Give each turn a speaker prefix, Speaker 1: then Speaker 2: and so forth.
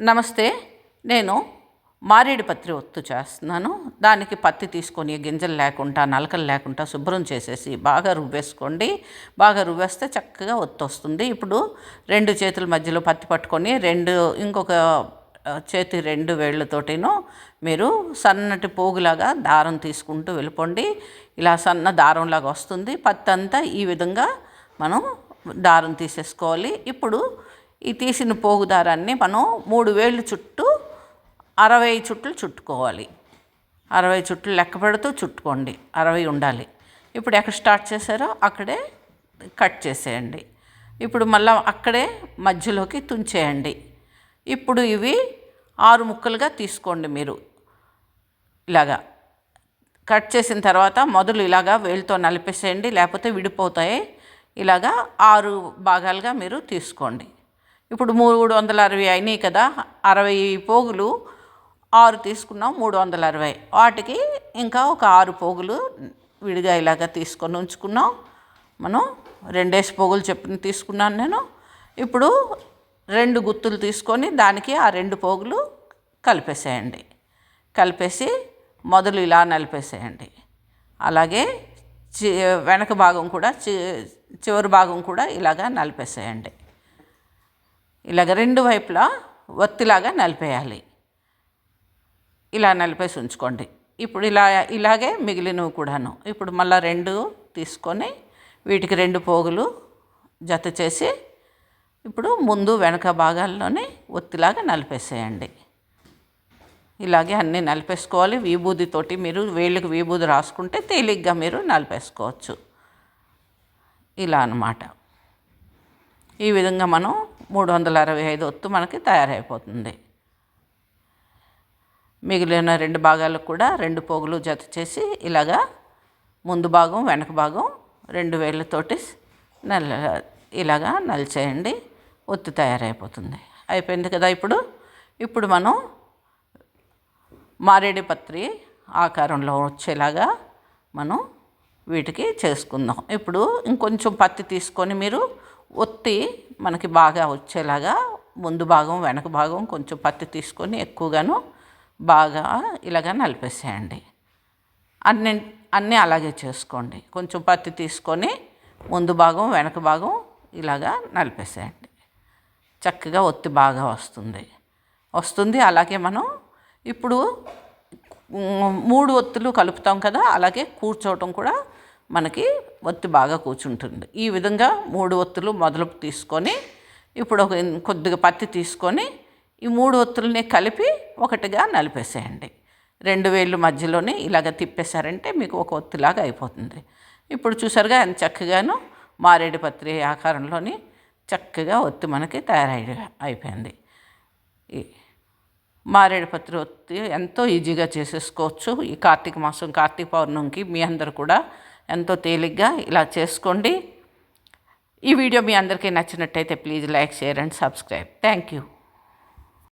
Speaker 1: నమస్తే నేను మారేడు పత్రి ఒత్తు చేస్తున్నాను. దానికి పత్తి తీసుకొని గింజలు లేకుండా నలకలు లేకుండా శుభ్రం చేసేసి బాగా రువ్వేసుకోండి. బాగా రువ్వేస్తే చక్కగా ఒత్తు వస్తుంది. ఇప్పుడు రెండు చేతుల మధ్యలో పత్తి పట్టుకొని రెండు ఇంకొక చేతి రెండు వేళ్ళతోటిను మీరు సన్నటి పోగులాగా దారం తీసుకుంటూ వెళ్ళిపోండి. ఇలా సన్న దారంలాగా వస్తుంది. పత్తి అంతా ఈ విధంగా మనం దారం తీసేసుకోవాలి. ఇప్పుడు ఈ తీసిన పోగు దారాన్ని మనం మూడు వేళ్ళు చుట్టూ అరవై చుట్లు చుట్టుకోవాలి. అరవై చుట్లు లెక్క పెడుతూ చుట్టుకోండి. అరవై ఉండాలి. ఇప్పుడు ఎక్కడ స్టార్ట్ చేశారో అక్కడే కట్ చేసేయండి. ఇప్పుడు మళ్ళీ అక్కడే మధ్యలోకి తుంచేయండి. ఇప్పుడు ఇవి ఆరు ముక్కలుగా తీసుకోండి మీరు. ఇలాగా కట్ చేసిన తర్వాత మొదలు ఇలాగా వేలుతో నలిపేసేయండి. లేకపోతే విడిపోతాయి. ఇలాగా ఆరు భాగాలుగా మీరు తీసుకోండి. ఇప్పుడు మూడు వందల అరవై అయినాయి కదా అరవై పోగులు ఆరు తీసుకున్నాం మూడు వందల అరవై వాటికి ఇంకా ఒక ఆరు పోగులు విడిగా ఇలాగా తీసుకొని ఉంచుకున్నాం. మనం రెండేసి పోగులు చెప్పిన తీసుకున్నాను నేను. ఇప్పుడు రెండు గుత్తులు తీసుకొని దానికి ఆ రెండు పోగులు కలిపేసేయండి. కలిపేసి మొదలు ఇలా నలిపేసేయండి. అలాగే చి వెనక భాగం కూడా చి చివరి భాగం కూడా ఇలాగా నలిపేసేయండి. ఇలాగ రెండు వైపులా ఒత్తిలాగా నలిపేయాలి. ఇలా నలిపేసి ఉంచుకోండి. ఇప్పుడు ఇలా ఇలాగే మిగిలినవి కూడాను. ఇప్పుడు మళ్ళీ రెండు తీసుకొని వీటికి రెండు పోగులు జత చేసి ఇప్పుడు ముందు వెనక భాగాల్లోనే ఒత్తిలాగా నలిపేసేయండి. ఇలాగే అన్నీ నలిపేసుకోవాలి. విభూదితోటి మీరు వేళ్ళకి విభూది రాసుకుంటే తేలిగ్గా మీరు నలిపేసుకోవచ్చు. ఇలా అన్నమాట. ఈ విధంగా మనం మూడు వందల అరవై ఐదు ఒత్తు మనకి తయారైపోతుంది. మిగిలిన రెండు భాగాలకు కూడా రెండు పోగులు జత చేసి ఇలాగా ముందు భాగం వెనక భాగం రెండు వేళ్ళతోటి నల్ల ఇలాగా నలిచేయండి. ఒత్తు తయారైపోతుంది. అయిపోయింది కదా ఇప్పుడు? ఇప్పుడు మనం మారేడి పత్రి ఆకారంలో వచ్చేలాగా మనం వీటికి చేసుకుందాం. ఇప్పుడు ఇంకొంచెం పత్తి తీసుకొని మీరు ఒత్తి మనకి బాగా వచ్చేలాగా ముందు భాగం వెనక భాగం కొంచెం పత్తి తీసుకొని ఎక్కువగాను బాగా ఇలాగా నలిపేసేయండి. అన్ని అన్నీ అలాగే చేసుకోండి. కొంచెం పత్తి తీసుకొని ముందు భాగం వెనక భాగం ఇలాగా నలిపేసేయండి. చక్కగా ఒత్తి బాగా వస్తుంది. వస్తుంది అలాగే మనం ఇప్పుడు మూడు ఒత్తులు కలుపుతాం కదా అలాగే కూర్చోవటం కూడా మనకి ఒత్తి బాగా కూర్చుంటుంది. ఈ విధంగా మూడు ఒత్తులు మొదలు తీసుకొని ఇప్పుడు ఒక కొద్దిగా పత్తి తీసుకొని ఈ మూడు ఒత్తుల్ని కలిపి ఒకటిగా నలిపేసేయండి. రెండు వేళ్ళు మధ్యలోనే ఇలాగ తిప్పేశారంటే మీకు ఒక ఒత్తిలాగా అయిపోతుంది. ఇప్పుడు చూసారుగా ఎంత చక్కగాను మారేడు పత్రి ఆకారంలోని చక్కగా ఒత్తి మనకి తయారై అయిపోయింది. ఈ మారేడు పత్రి ఒత్తి ఎంతో ఈజీగా చేసేసుకోవచ్చు. ఈ కార్తీక మాసం కార్తీక పౌర్ణమికి మీ అందరు కూడా ఎంతో తేలిగ్గా ఇలా చేసుకోండి. ఈ వీడియో మీ అందరికీ నచ్చినట్టయితే please like share and subscribe. Thank you.